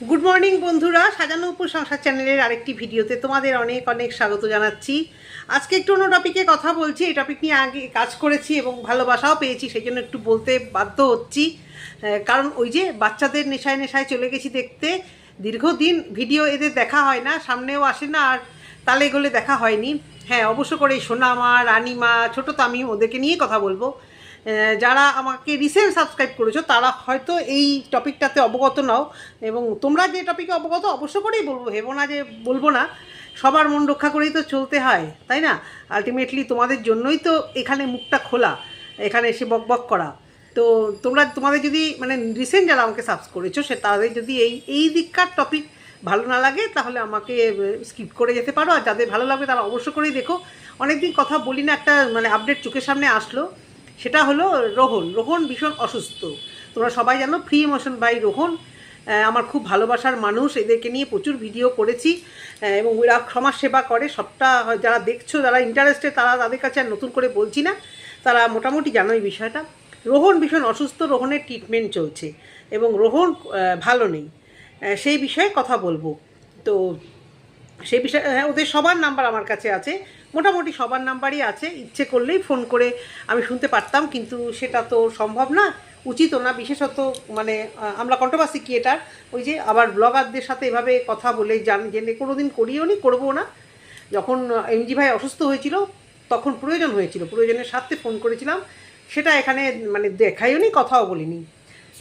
Good morning বন্ধুরা। সাজানো উপর সংসার চ্যানেলের আরেকটি ভিডিওতে তোমাদের অনেক অনেক স্বাগত জানাচ্ছি। আজকে একটু অন্য টপিকে কথা বলছি। এই টপিক নিয়ে আগে কাজ করেছি এবং ভালোবাসাও পেয়েছি সেই জন্য একটু বলতে বাধ্য হচ্ছি। কারণ ওই যে বাচ্চাদের নেশায় নেশায় চলে গেছি দেখতে, দীর্ঘদিন ভিডিও এদের দেখা হয় না, সামনেও আসে না আর তালে গলে দেখা হয়নি। হ্যাঁ অবশ্য করে সোনামা, রানিমা, ছোটো তামিম ওদেরকে নিয়ে কথা বলব। যারা আমাকে রিসেন্ট সাবস্ক্রাইব করেছ, তারা হয়তো এই টপিকটাতে অবগত নাও। এবং তোমরা যে টপিকে অবগত, অবশ্য করেই বলব, ভেবো না যে বলব না। সবার মন রক্ষা করেই তো চলতে হয়, তাই না? আলটিমেটলি তোমাদের জন্যই তো এখানে মুখটা খোলা, এখানে এসে বক বক করা। তো তোমরা, তোমাদের যদি মানে রিসেন্ট যারা আমাকে সাবস্ক্রাইব করেছ, সে তাদের যদি এই এই দিককার টপিক ভালো না লাগে, তাহলে আমাকে স্কিপ করে যেতে পারো। আর যাদের ভালো লাগবে, তারা অবশ্য করেই দেখো। অনেকদিন কথা বলি না, একটা মানে আপডেট চোখের সামনে আসলো। সেটা হলো রোহন। রোহন ভীষণ অসুস্থ। তোমরা সবাই জানো ফ্রি ইমোশন বাই রোহন। আমার খুব ভালোবাসার মানুষ, এদেরকে নিয়ে প্রচুর ভিডিও করেছি। এবং এরা সমাজ সেবা করে। সবটা যারা দেখছ, যারা ইন্টারেস্টে তারা তাদের কাছে আর নতুন করে বলছি না। তারা মোটামুটি জানো এই বিষয়টা। রোহন ভীষণ অসুস্থ, রোহনের ট্রিটমেন্ট চলছে। এবং রোহন ভালো নেই। সেই বিষয়ে কথা বলব। তো সেই বিষয়ে হ্যাঁ ওদের সবার নাম্বার আমার কাছে আছে। মোটামুটি সবার নাম্বারই আছে। ইচ্ছে করলেই ফোন করে আমি শুনতে পারতাম, কিন্তু সেটা তো সম্ভব না। উচিতও না, বিশেষত মানে আমরা কন্ট্রোভার্সি ক্রিয়েটার, ওই যে আবার ব্লগারদের সাথে এভাবে কথা বলে জান, জেনে কোনো দিন করিও নি, করব না। যখন এমজি ভাই অসুস্থ হয়েছিল, তখন প্রয়োজন হয়েছিল। প্রয়োজনের স্বার্থে ফোন করেছিলাম। সেটা এখানে মানে দেখাইও নি, কথাও বলিনি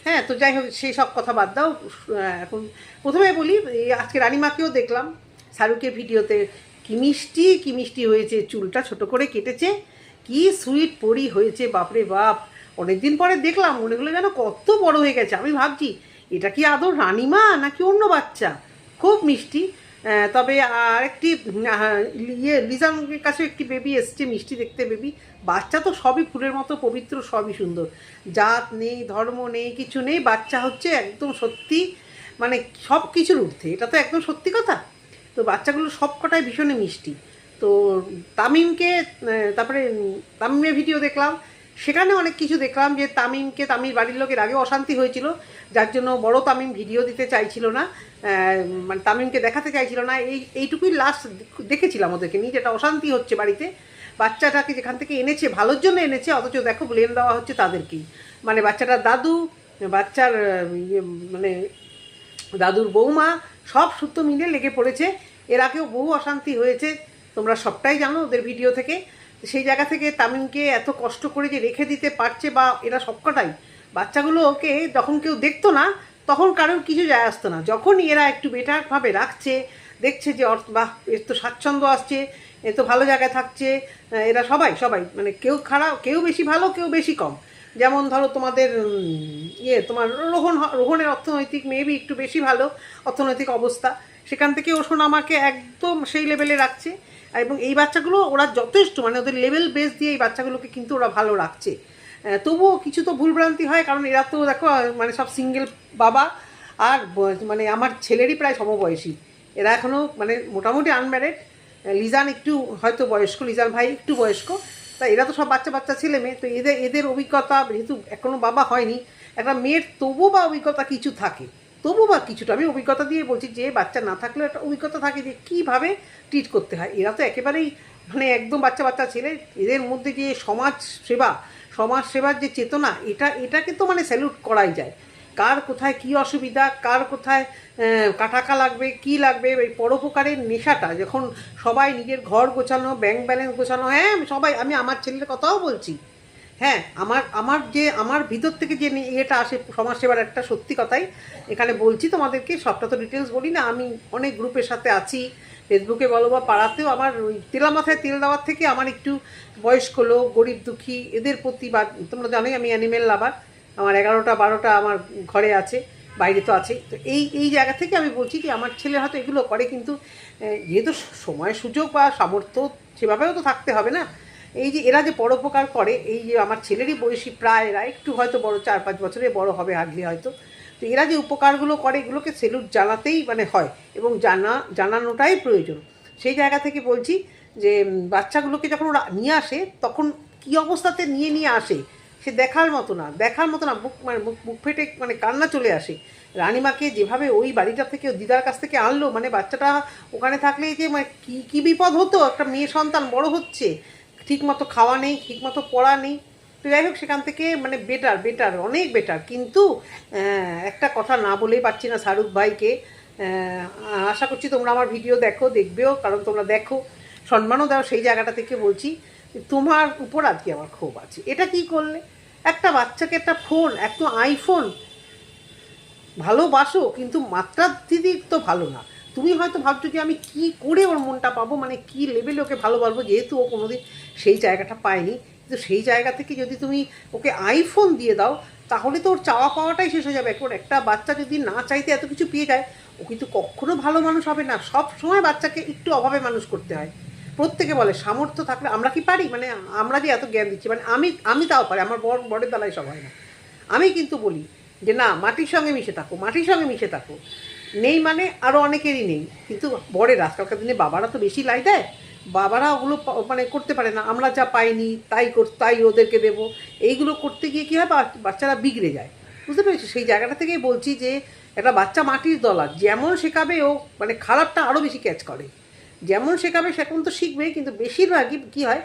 হ্যাঁ তো যাই হোক, সেই সব কথা বাদ দাও। এখন প্রথমে বলি আজকে রানিমাকেও দেখলাম। শাহরুখের ভিডিওতে কি মিষ্টি কি মিষ্টি হয়েছে চুলটা ছোট করে কেটেছে কি সুইট পরি হয়েছে বাপরে বাপ। অনেকদিন পরে দেখলাম মনে হলো যেন কত বড় হয়ে গেছে। আমি ভাবছি এটা কি আদৌ রানিমা নাকি অন্য বাচ্চা? খুব মিষ্টি। তবে আরেকটি উম, আহ, ইয়ে লিজানের কাছে একটি বেবি এসছে মিষ্টি দেখতে বেবি বাচ্চা তো সবই ফুলের মতো পবিত্র সবই সুন্দর। জাত নেই ধর্ম নেই কিছু নেই বাচ্চা হচ্ছে একদম সত্যি মানে সব কিছুর ঊর্ধ্বে। এটা তো একদম সত্যি কথা। তো বাচ্চাগুলো সব কটাই ভীষণই মিষ্টি। তো তামিমকে তারপরে তামিমের ভিডিও দেখলাম। সেখানে অনেক কিছু দেখলাম যে তামিমকে তামির বাড়ির লোকের আগেও অশান্তি হয়েছিল। যার জন্য বড় তামিম ভিডিও দিতে চাইছিল না মানে তামিমকে দেখাতে চাইছিল না। এই, এইটুকুই লাস্ট দেখেছিলাম ওদেরকে নিয়ে, যেটা অশান্তি হচ্ছে বাড়িতে। বাচ্চাটাকে যেখান থেকে এনেছে, ভালোর জন্য এনেছে, অথচ দেখো ব্লেম দেওয়া হচ্ছে তাদেরকেই। মানে বাচ্চাটার দাদু, বাচ্চার মানে দাদুর বৌমা সব সূত্র মিলে লেগে পড়েছে। এর আগেও বহু অশান্তি হয়েছে, তোমরা সবটাই জানো ওদের ভিডিও থেকে। সেই জায়গা থেকে তামিমকে এত কষ্ট করে যে রেখে দিতে পারছে বা এরা সবকটাই, বাচ্চাগুলো ওকে যখন কেউ দেখতো না, তখন কারোর কিছু যায় আসতো না। যখন এরা একটু বেটারভাবে রাখছে, দেখছে যে অর্থ, বাহ, এর তো স্বাচ্ছন্দ্য আসছে। এ তো ভালো জায়গায় থাকছে এরা সবাই সবাই মানে কেউ খারাপ, কেউ বেশি ভালো, কেউ বেশি কম। যেমন ধরো তোমাদের ইয়ে তোমার রোহন রোহনের অর্থনৈতিক মেবি একটু বেশি ভালো, অর্থনৈতিক অবস্থা। সেখান থেকে ও আমাকে একদম সেই লেভেলে রাখছে। এবং এই বাচ্চাগুলো ওরা যথেষ্ট মানে ওদের লেভেল বেস দিয়ে এই বাচ্চাগুলোকে কিন্তু ওরা ভালো রাখছে। তবুও কিছু তো ভুলভ্রান্তি হয়, কারণ এরা তো দেখো মানে সব সিঙ্গেল বাবা আর মানে আমার ছেলেরই প্রায় সমবয়সী। এরা এখনও মানে মোটামুটি আনম্যারেড লিজান একটু হয়তো বয়স্ক, লিজান ভাই একটু বয়স্ক। তা এরা তো সব বাচ্চা বাচ্চা ছেলে মেয়ে, তো এদের এদের অভিজ্ঞতা যেহেতু এখনও বাবা হয়নি, একটা মেয়ের তবু বা অভিজ্ঞতা কিছু থাকে। তবু বা কিছুটা, আমি অভিজ্ঞতা দিয়ে বলছি যে বাচ্চা না থাকলেও একটা অভিজ্ঞতা থাকে যে কীভাবে ট্রিট করতে হয়। এরা তো একেবারেই মানে একদম বাচ্চা বাচ্চা ছেলে, এদের মধ্যে যে সমাজ সেবা, সমাজ সেবার যে চেতনা, এটা, এটাকে তো মানে স্যালুট করাই যায়। কার কোথায় কি অসুবিধা কার কোথায় আহ, টাকা লাগবে কি লাগবে এই পরোপকারের নেশাটা যখন সবাই নিজের ঘর গোছানো ব্যাংক ব্যালেন্স গোছানো হ্যাঁ সবাই আমি আমার ছেলের কথাও বলছি। হ্যাঁ আমার আমার যে আমার ভিতর থেকে যে ইয়েটা আসে সমাজসেবার একটা সত্যি কথাই এখানে বলছি তোমাদেরকে সবটা তো ডিটেলস বলি না আমি অনেক গ্রুপের সাথে আছি ফেসবুকে বলো বা পাড়াতেও আমার ওই তেলা মাথায় তেল দেওয়ার থেকে আমার একটু বয়স্ক লোক গরিব দুঃখী এদের প্রতি বা তোমরা জানোই আমি অ্যানিমেল লাভার আমার এগারোটা, বারোটা আমার ঘরে আছে, বাইরে তো আছে তো এই এই জায়গা থেকে আমি বলছি যে আমার ছেলে হয়তো এগুলো করে, কিন্তু যেহেতু সময়, সুযোগ বা সামর্থ্য সেভাবেও তো থাকতে হবে না। এই যে এরা যে পরোপকার করে, এই যে আমার ছেলেরই বয়সী প্রায় এরা একটু হয়তো বড়, চার, পাঁচ বছরে বড় হবে হাগলি হয়তো। তো এরা যে উপকারগুলো করে, এগুলোকে সেলুট জানাতেই মানে হয় এবং জানা, জানানোটাই প্রয়োজন। সেই জায়গা থেকে বলছি যে বাচ্চাগুলোকে যখন ওরা নিয়ে আসে, তখন কী অবস্থাতে নিয়ে নিয়ে আসে? সে দেখার মতো না, দেখার মতো না বুক মানে মুখ মুখ ফেটে মানে কান্না চলে আসে। রানিমাকে যেভাবে ওই বাড়িটা থেকে দিদার কাছ থেকে আনলো মানে বাচ্চাটা ওখানে থাকলে যে মানে কী কী বিপদ হতো? একটা মেয়ে সন্তান বড় হচ্ছে ঠিক মতো খাওয়া নেই ঠিক মতো পড়া নেই। তো যাই হোক, সেখান থেকে মানে বেটার বেটার অনেক বেটার কিন্তু একটা কথা না বলেই পারছি না শাহরুখ ভাইকে। আশা করছি তোমরা আমার ভিডিও দেখো, দেখবেও, কারণ তোমরা দেখো। সম্মানও দাও সেই জায়গাটা থেকে বলছি, তোমার উপর আজকে আমার ক্ষোভ আছে। এটা কি করলে? একটা বাচ্চাকে একটা ফোন একটা আইফোন ভালোবাসো কিন্তু মাত্রাতিরিক্ত তো ভালো না। তুমি হয়তো ভাবছ যে আমি কি করে ওর মনটা পাবো? মানে কি লেভেলে ওকে ভালোবাসবো যেহেতু ও কোনোদিন সেই জায়গাটা পায়নি। কিন্তু সেই জায়গা থেকে যদি তুমি ওকে আইফোন দিয়ে দাও, তাহলে তো ওর চাওয়া পাওয়াটাই শেষ হয়ে যাবে। এখন একটা বাচ্চা যদি না চাইতে এত কিছু পেয়ে যায়, ও কিন্তু কখনো ভালো মানুষ হবে না। সব সময় বাচ্চাকে একটু অভাবে মানুষ করতে হয়। প্রত্যেকে বলে, সামর্থ্য থাকলে আমরা কি পারি? মানে আমরা যে এত জ্ঞান দিচ্ছি মানে আমি আমি তাও পারি, আমার বড় বড়ের দ্বারাই সব হয় না। আমি কিন্তু বলি যে, না, মাটির সঙ্গে মিশে থাকো, মাটির সঙ্গে মিশে থাকো। নেই মানে আরও অনেকেরই নেই। কিন্তু বড়ের আজকালকার দিনে বাবারা তো বেশি লাই দেয়। বাবারা ওগুলো মানে করতে পারে না। আমরা যা পাইনি, তাই কর, তাই ওদেরকে দেব। এইগুলো করতে গিয়ে কী হয়? বাচ্চারা বিগড়ে যায়। বুঝতে পেরেছি? সেই জায়গাটা থেকেই বলছি যে, একটা বাচ্চা মাটির দলা, যেমন শেখাবে ও মানে খারাপটা আরও বেশি ক্যাচ করে। যেমন শেখাবে, সেরকম তো শিখবে, কিন্তু বেশিরভাগই কী হয়,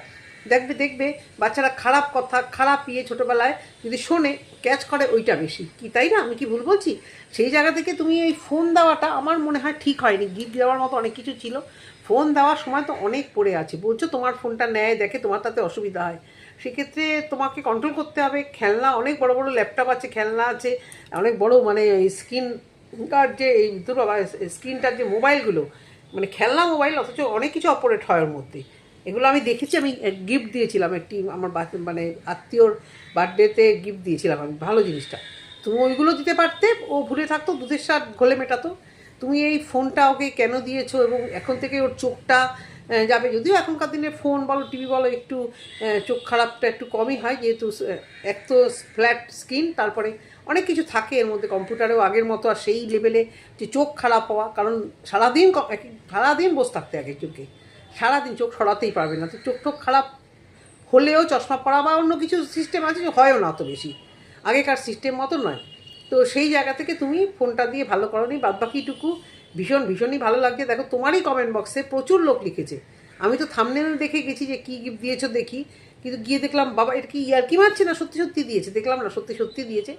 দেখবে দেখবে বাচ্চারা খারাপ কথা, খারাপ ইয়ে ছোটোবেলায় যদি শোনে ক্যাচ করে ওইটা বেশি। কি, তাই না? আমি কি ভুল বলছি? সেই জায়গা থেকে তুমি এই ফোন দেওয়াটা আমার মনে হয় ঠিক হয়নি। গিফট দেওয়ার মতো অনেক কিছু ছিল। ফোন দেওয়ার সময় তো অনেক পড়ে আছে। বলছো তোমার ফোনটা নেয়, দেখে তোমার তাতে অসুবিধা হয়। সেক্ষেত্রে তোমাকে কন্ট্রোল করতে হবে। খেলনা, অনেক বড় বড় ল্যাপটপ আছে, খেলনা আছে, অনেক বড় মানে স্ক্রিন কার যে এই বাবা স্ক্রিনটার যে মোবাইলগুলো মানে খেলনা মোবাইল অথচ অনেক কিছু অপারেট হয় ওর মধ্যে। এগুলো আমি দেখেছি, আমি গিফট দিয়েছিলাম একটি আমার মানে আত্মীয়র বার্থডেতে গিফট দিয়েছিলাম আমি, ভালো জিনিসটা। তুমি ওইগুলো দিতে পারতে, ও ভুলে থাকতো, দুধের স্বাদ ঘোলে মেটাতো। তুমি এই ফোনটা ওকে কেন দিয়েছ এবং এখন থেকে ওর চোখটা যাবে? যদিও এখনকার দিনে ফোন বলো টিভি বলো, একটু চোখ খারাপটা একটু কমই হয়, যেহেতু এক তো ফ্ল্যাট স্ক্রিন তারপরে অনেক কিছু থাকে এর মধ্যে, কম্পিউটারেও আগের মতো আর সেই লেভেলে যে চোখ খারাপ হওয়া, কারণ সারাদিন সারাদিন বসে থাকতে এক একজনকে। সারাদিন চোখ সরাতেই পারবে না, তো চোখ টোখ খারাপ হলেও চশমা পরা বা অন্য কিছু সিস্টেম আছে যে হয়ও না অত বেশি। আগেকার সিস্টেম মতো নয়। তো সেই জায়গা থেকে তুমি ফোনটা দিয়ে ভালো করনি বাদ বাকিটুকু ভীষণ, ভীষণই ভালো লাগছে। দেখো তোমারই কমেন্ট বক্সে প্রচুর লোক লিখেছে। আমি তো থামনেল দেখে গেছি যে কী গিফট দিয়েছ দেখি, কিন্তু গিয়ে দেখলাম, বাবা, এটা কি ইয়ার কি মারছে না সত্যি সত্যি দিয়েছে? দেখলাম না, সত্যি সত্যি দিয়েছে।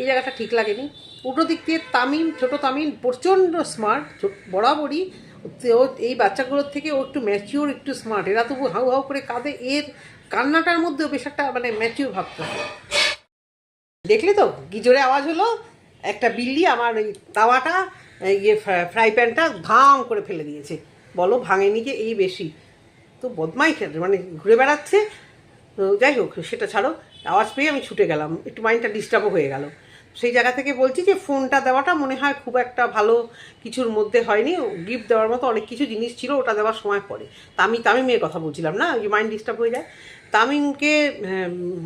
এই জায়গাটা ঠিক লাগেনি। উল্টো দিক দিয়ে তামিম, ছোটো তামিম, প্রচণ্ড স্মার্ট বরাবরই ও এই বাচ্চাগুলোর থেকে ও একটু ম্যাচিওর একটু স্মার্ট এরা তবু হাউ হাউ করে কাঁদে, এর কান্নাটার মধ্যেও বেশ একটা মানে ম্যাচিওর ভাবতে হয় দেখলে তো, কি জোরে আওয়াজ হলো? একটা বিল্লি আমার ওই তাওয়াটা ইয়ে ফ্রাই প্যানটা ধাম করে ফেলে দিয়েছে। বলো, ভাঙেনি যে এই বেশি। তো বদমাই খেলে মানে ঘুরে বেড়াচ্ছে? তো যাই হোক, সেটা ছাড়ো। আওয়াজ পেয়ে আমি ছুটে গেলাম। একটু মাইন্ডটা ডিস্টার্বও হয়ে গেল। সেই জায়গা থেকে বলছি যে ফোনটা দেওয়াটা মনে হয় খুব একটা ভালো কিছুর মধ্যে হয়নি। গিফট দেওয়ার মতো অনেক কিছু জিনিস ছিল, ওটা দেওয়ার সময় পড়ে তামি, তামিমের কথা বলছিলাম না? যে মাইন্ড ডিস্টার্ব হয়ে যায়। তামিমকে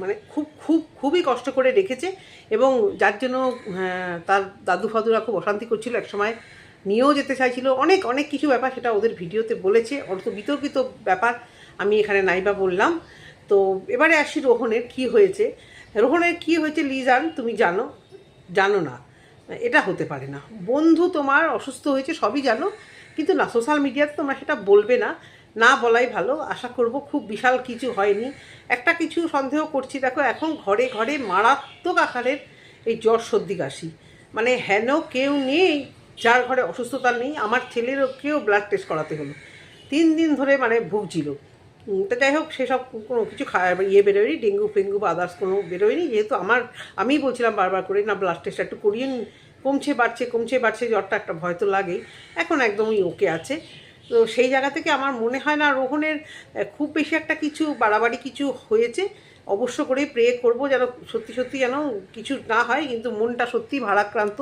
মানে খুব খুব, খুবই কষ্ট করে রেখেছে এবং যার জন্য তার দাদু ফাদুরা খুব অশান্তি করছিল একসময়। নিয়েও যেতে চাইছিল। অনেক অনেক কিছু ব্যাপার সেটা ওদের ভিডিওতে বলেছে। অত বিতর্কিত ব্যাপার আমি এখানে নাইবা বললাম। তো এবারে আসি রোহনের কি হয়েছে। রোহনের কি হয়েছে লিজান, তুমি জানো? জানো না। এটা হতে পারে না। বন্ধু তোমার অসুস্থ হয়েছে, সবই জানো। কিন্তু না, সোশ্যাল মিডিয়াতে তোমরা সেটা বলবে না। না বলাই ভালো। আশা করব খুব বিশাল কিছু হয়নি। একটা কিছু সন্দেহ করছি। দেখো, এখন ঘরে ঘরে মারাত্মক আকারের এই জ্বর সর্দি কাশি। মানে হেন কেউ নেই যার ঘরে অসুস্থতা নেই আমার ছেলেরও কেউ ব্লাড টেস্ট করাতে হলো। তিন দিন ধরে মানে ভুগছিল। তা যাই হোক সেসব কোনো কিছু খাওয়া ইয়ে বেরোয়নি ডেঙ্গু ফেঙ্গু বা আদার্স কোনো বেরোয়নি। যেহেতু আমার আমিই বলছিলাম বারবার করে না ব্লাড টেস্ট একটু করিয়ে। কমছে বাড়ছে কমছে বাড়ছে জ্বরটা একটা ভয় তো লাগেই। এখন একদমই ওকে আছে। তো সেই জায়গা থেকে আমার মনে হয় না রোহনের আহ, খুব বেশি একটা কিছু বাড়াবাড়ি কিছু হয়েছে। অবশ্য করে প্রে করব যেন সত্যি সত্যি যেন কিছু না হয় কিন্তু মনটা সত্যি ভারাক্রান্ত।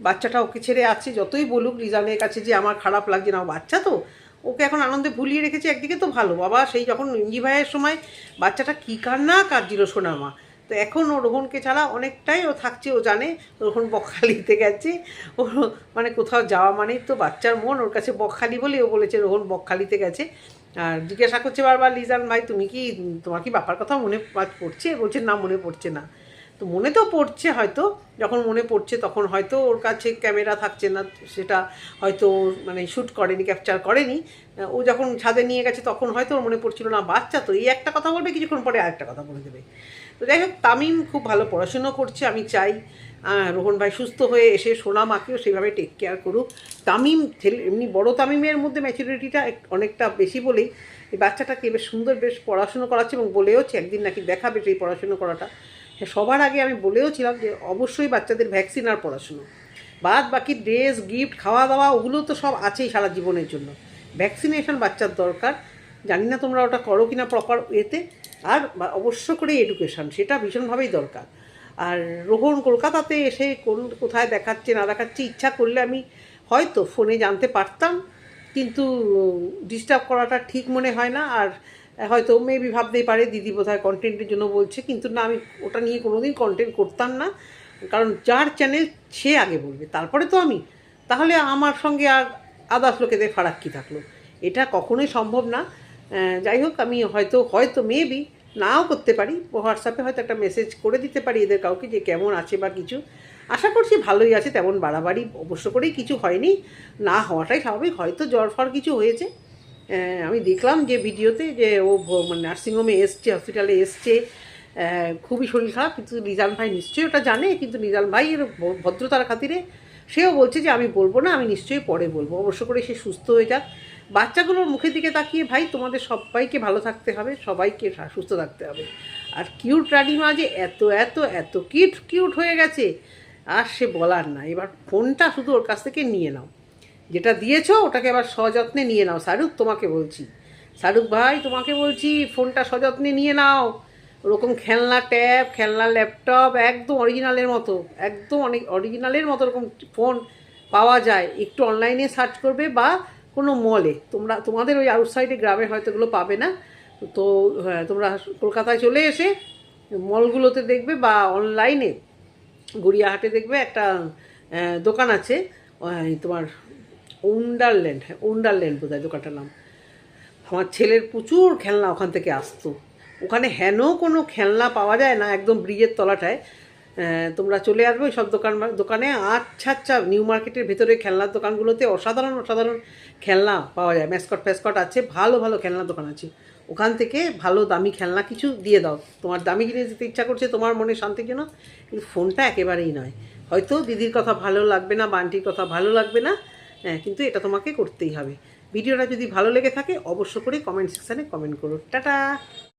বাচ্চাটা ওকে ছেড়ে আছে যতই বলুক রিজানের কাছে যে আমার খারাপ লাগছে, না বাচ্চা তো, ওকে এখন আনন্দে ভুলিয়ে রেখেছে, একদিকে তো ভালো। বাবা, সেই যখন ইঞ্জি ভাইয়ের সময় বাচ্চাটা কী কান্না কাঁদছিল সোনা মা। তো এখন ও রোহনকে ছাড়া অনেকটাই ও থাকছে, ও জানে, রোহন বকখালিতে গেছে। ও মানে কোথাও যাওয়া মানেই তো বাচ্চার মন, ওর কাছে বকখালি বলে ও বলেছে, রোহন বকখালিতে গেছে। আর জিজ্ঞাসা করছে বারবার লিজান ভাই, তুমি কি, তোমার কি বাপার কথা মনে পড়ছে? বলছে, না, মনে পড়ছে না। তো মনে তো পড়ছে হয়তো, যখন মনে পড়ছে তখন হয়তো ওর কাছে ক্যামেরা থাকছে না, সেটা হয়তো মানে শ্যুট করেনি ক্যাপচার করেনি। ও যখন ছাদে নিয়ে গেছে তখন হয়তো ওর মনে পড়ছিল না, বাচ্চা তো, এই একটা কথা বলবে, কিছুক্ষণ পরে আরেকটা কথা বলে দেবে। তো যাই হোক, তামিম খুব ভালো পড়াশুনো করছে, আমি চাই রোহন ভাই সুস্থ হয়ে এসে সোনা মাকেও সেভাবে টেক কেয়ার করুক। তামিম, ছেলে এমনি বড় তামিমের মধ্যে ম্যাচুরিটিটা অনেকটা বেশি বলেই, এই বাচ্চাটাকে বেশ সুন্দর বেশ পড়াশুনো করাচ্ছে এবং বলেওছে, একদিন নাকি দেখাবে সেই পড়াশুনো করাটা। সবার আগে আমি বলেও ছিলাম যে অবশ্যই বাচ্চাদের ভ্যাকসিন আর পড়াশুনো। বাদ বাকি ড্রেস গিফট খাওয়া দাওয়া ওগুলো তো সব আছেই সারা জীবনের জন্য। ভ্যাকসিনেশন বাচ্চার দরকার। জানি না তোমরা ওটা করো কিনা প্রপার ওয়েতে আর অবশ্য করে এডুকেশন সেটা ভীষণভাবেই দরকার। আর রোহন কলকাতাতে এসে কোন, কোথায় দেখাচ্ছে, না দেখাচ্ছে, ইচ্ছা করলে আমি হয়তো ফোনে জানতে পারতাম। কিন্তু ডিস্টার্ব করাটা ঠিক মনে হয় না। আর হয়তো মেবি ভাবতেই পারে, দিদি বোধহয় কন্টেন্টের জন্য বলছে, কিন্তু না, আমি ওটা নিয়ে কোনোদিন কন্টেন্ট করতাম না। কারণ যার চ্যানেল সে আগে বলবে, তারপরে তো আমি। তাহলে আমার সঙ্গে আর আদার্স লোকেদের ফারাক কী থাকল? এটা কখনোই সম্ভব না। যাই হোক, আমি হয়তো হয়তো মেবি নাও করতে পারি। হোয়াটসঅ্যাপে হয়তো একটা মেসেজ করে দিতে পারি এদের কাউকে যে কেমন আছে বা কিছু। আশা করছি ভালোই আছে, তেমন বাড়াবাড়ি অবশ্য করেই কিছু হয়নি। না হওয়াটাই স্বাভাবিক, হয়তো জ্বর ফর কিছু হয়েছে। আমি দেখলাম যে ভিডিওতে যে ও মানে নার্সিংহোমে এসছে, হসপিটালে এসছে খুবই শরীর খারাপ, কিন্তু রিজাল ভাই নিশ্চয়ই ওটা জানে, কিন্তু রিজাল ভাই এর ভদ্রতার খাতিরে সেও বলছে যে আমি বলব না, আমি নিশ্চয়ই পরে বলব। অবশ্য করে সে সুস্থ হয়ে যাক। বাচ্চাগুলোর মুখের দিকে তাকিয়ে, ভাই, তোমাদের সবাইকে ভালো থাকতে হবে, সবাইকে সুস্থ থাকতে হবে। আর কিউট রানিমা যে এত এত এত কিউট কিউট হয়ে গেছে, আর সে বলার না। এবার ফোনটা শুধু ওর কাছ থেকে নিয়ে নাও। যেটা দিয়েছ ওটাকে আবার সযত্নে নিয়ে নাও। শাহরুখ তোমাকে বলছি। শাহরুখ ভাই তোমাকে বলছি ফোনটা সযত্নে নিয়ে নাও। ওরকম খেলনা ট্যাব খেলনা ল্যাপটপ একদম অরিজিনালের মতো একদম অনেক অরিজিনালের মতো ওরকম ফোন পাওয়া যায়। একটু অনলাইনে সার্চ করবে বা কোনো মলে। তোমরা তোমাদের ওই আউটসাইডে গ্রামে হয়তো এগুলো পাবে না। তো হ্যাঁ, তোমরা কলকাতায় চলে এসে মলগুলোতে দেখবে বা অনলাইনে গড়িয়াহাটে দেখবে একটা দোকান আছে। তোমার ওন্ডারল্যান্ড হ্যাঁ ওন্ডারল্যান্ড বোধ হয় দোকানটার নাম। আমার ছেলের প্রচুর খেলনা ওখান থেকে আসতো। ওখানে হেন কোনো খেলনা পাওয়া যায় না একদম ব্রিজের তলাটায়। তোমরা চলে আসবে ওই সব দোকান, দোকানে। আচ্ছা আচ্ছা নিউ মার্কেটের ভেতরে খেলনার দোকানগুলোতে অসাধারণ অসাধারণ খেলনা পাওয়া যায়। ম্যাসকট ফ্যাসকট আছে, ভালো ভালো খেলনার দোকান আছে। ওখান থেকে ভালো, দামি খেলনা কিছু দিয়ে দাও। তোমার দামি জিনিস দিতে ইচ্ছা করছে, তোমার মনে শান্তির জন্য কিন্তু ফোনটা একেবারেই নয়। হয়তো দিদির কথা ভালো লাগবে না বান্টির কথা ভালো লাগবে না হ্যাঁ কিন্তু এটা তোমাকে করতেই হবে। ভিডিওটা যদি ভালো লেগে থাকে, অবশ্য করে কমেন্ট সেকশানে কমেন্ট করো। টাটা!